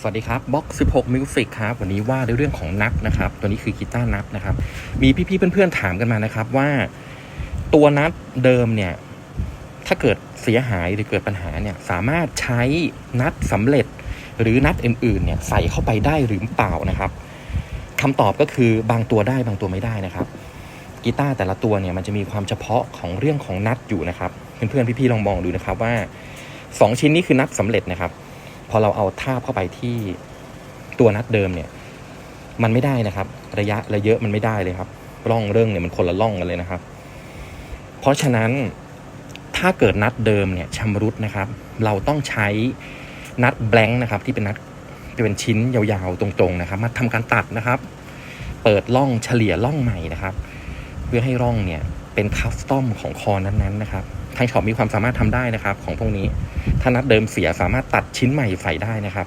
สวัสดีครับบ็อก16 Music ครับวันนี้ว่าในเรื่องของนับนะครับ ตัวนี้คือกีตาร์นับนะครับ มีพี่ๆเพื่อนๆถามกันมานะครับว่า ตัวนับเดิมเนี่ย ถ้าเกิดเสียหายหรือเกิดปัญหาเนี่ย สามารถใช้นัดสำเร็จ หรือนัดอื่นๆ เนี่ยใส่เข้าไปได้หรือเปล่านะครับคำตอบก็คือบางตัวได้บางตัวไม่ได้นะครับกีตาร์แต่ละตัวเนี่ยมันจะมีความเฉพาะของเรื่องของนัดอยู่นะครับ เพื่อนๆพี่ๆลองมองดูนะครับว่าสองชิ้นนี้คือนัดสำเร็จนะครับ พอเราเอาทาบเข้าไปที่ตัวนัดเดิมเนี่ย มันไม่ได้นะครับ ระยะระเยอะมันไม่ได้เลยครับร่องเรื่องเนี่ยมันคนละร่องกันเลยนะครับ เพราะฉะนั้นถ้าเกิดนัดเดิมเนี่ยชำรุดนะครับ เราต้องใช้นัดแบงค์นะครับ ที่เป็นนัดจะเป็นชิ้นยาวๆตรงๆนะครับ มาทำการตัดนะครับ เปิดร่องเฉลี่ยร่องใหม่นะครับ เพื่อให้ร่องเนี่ยเป็นคัสตอมของคอนั้นๆนะครับ ทางช็อปมีความสามารถทำได้นะครับ ของพวกนี้ ถ้านัดเดิมเสียสามารถตัดชิ้นใหม่ใส่ได้นะครับ